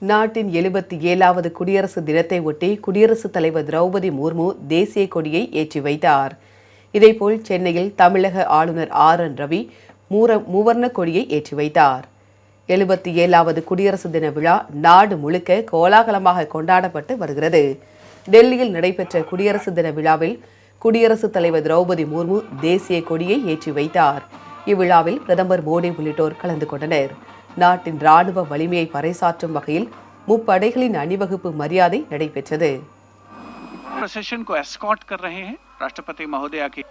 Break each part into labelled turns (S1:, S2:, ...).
S1: நாட்டின் எழுபத்தி ஏழாவது குடியரசு தினத்தை ஒட்டி குடியரசுத் தலைவர் திரௌபதி முர்மு தேசிய கொடியை ஏற்றி வைத்தார். இதேபோல் சென்னையில் தமிழக ஆளுநர் ஆர் என் ரவி மூர மூவர்ண கொடியை ஏற்றி வைத்தார். எழுபத்தி ஏழாவது குடியரசு தின விழா நாடு முழுக்க கோலாகலமாக கொண்டாடப்பட்டு வருகிறது. டெல்லியில் நடைபெற்ற குடியரசு தின விழாவில் குடியரசுத் தலைவர் திரௌபதி முர்மு தேசிய கொடியை ஏற்றி வைத்தார். இவ்விழாவில் பிரதமர் மோடி உள்ளிட்டோர் கலந்து கொண்டனர். நாட்டின் ராணுவ வலிமையை பறைசாற்றும் வகையில் முப்படைகளின் அணிவகுப்பு மரியாதை நடைபெற்றது
S2: प्रोसेशन को एस्कॉर्ट कर रहे हैं राष्ट्रपति महोदया के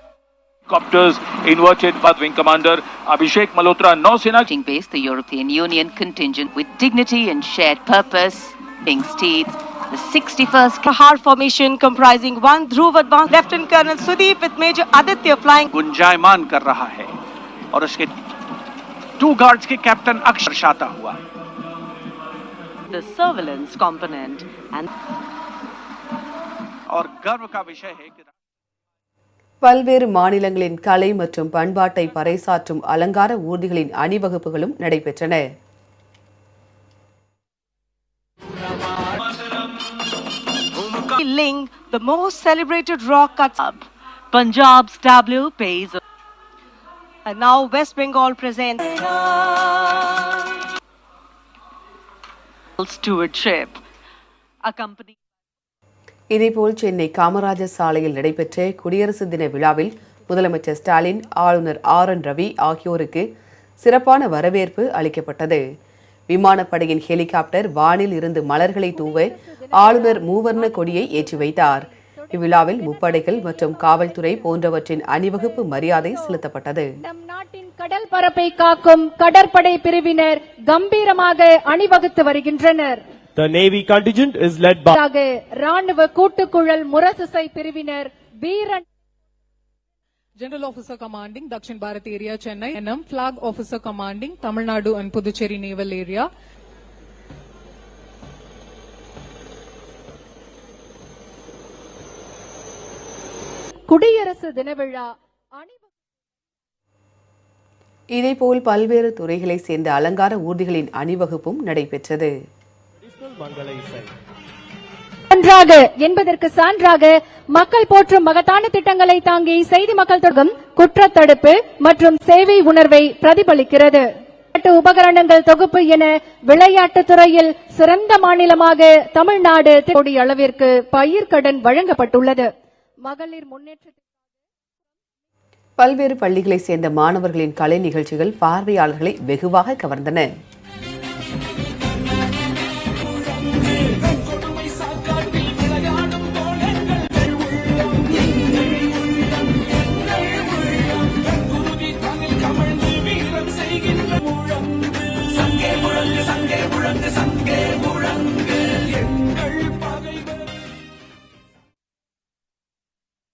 S2: copters inverted by Wing Commander Abhishek Malhotra नौसेना
S3: Meeting based the European Union contingent with dignity and shared purpose, being steed, the 61st
S4: Kahar formation comprising one Dhruv Advance, Lieutenant Colonel Sudeep with Major Aditya flying
S2: गुंजायमान कर रहा है और उसके to guards के captain अक्षर शाता हुआ
S4: the surveillance component and
S2: और गर्व का विषय है कि
S1: பல்வேறு மாநிலங்களின் கலை மற்றும் பண்பாட்டை பறைசாற்றும் அலங்கார ஊர்திகளின் அணிவகுப்புகளும் நடைபெற்றன
S4: Ling, the most celebrated rock cut.
S5: Punjab's tableau pays
S4: And now West Bengal presents
S5: stewardship. Accompanied
S1: இதேபோல் சென்னை காமராஜர் சாலையில் நடைபெற்ற குடியரசு தின விழாவில் முதலமைச்சர் ஸ்டாலின் ஆளுநர் ஆர் என் ரவி ஆகியோருக்கு சிறப்பான வரவேற்பு அளிக்கப்பட்டது விமானப்படையின் ஹெலிகாப்டர் வானில் இருந்து மலர்களை தூவ ஆளுநர் மூவர்ண கொடியை ஏற்றி வைத்தார் இவ்விழாவில் முப்படைகள் மற்றும் காவல்துறை போன்றவற்றின் அணிவகுப்பு மரியாதை செலுத்தப்பட்டது
S6: நம் நாட்டின் கடல் பரப்பை காக்கும் கடற்படை பிரிவினர் கம்பீரமாக அணிவகுத்து வருகின்றனர்
S7: The Navy contingent is led by
S6: ராணுவ கூட்டுக்குழல் முரசுசை பிரிவினர் வீரன்
S8: General Officer Commanding Dakshin Bharat Area Chennai, NM Flag Officer Commanding Tamil Nadu and Puducherry Naval Area,
S6: குடியரசு தின விழா
S1: இதேபோல் பல்வேறு துறைகளைச் சேர்ந்த அலங்கார ஊர்திகளின் அணிவகுப்பும் நடைபெற்றது.
S6: நன்றாக என்பதற்கு சான்றாக மக்கள் போற்றும் மகத்தான திட்டங்களை தாங்கி செய்தி மக்கள் தொடங்கும் குற்றத்தடுப்பு மற்றும் சேவை உணர்வை பிரதிபலிக்கிறது. விளையாட்டு உபகரணங்கள் தொகுப்பு என விளையாட்டுத் துறையில் சிறந்த மாநிலமாக தமிழ்நாடு கோடி அளவிற்கு பயிர்க்கடன் வழங்கப்பட்டுள்ளது. மகளிர் முன்னேற்றத்திற்காக
S1: பல்வேறு பள்ளிகளைச் சேர்ந்த மாணவர்களின் கலை நிகழ்ச்சிகள் பார்வையாளர்களை வெகுவாக கவர்ந்தன.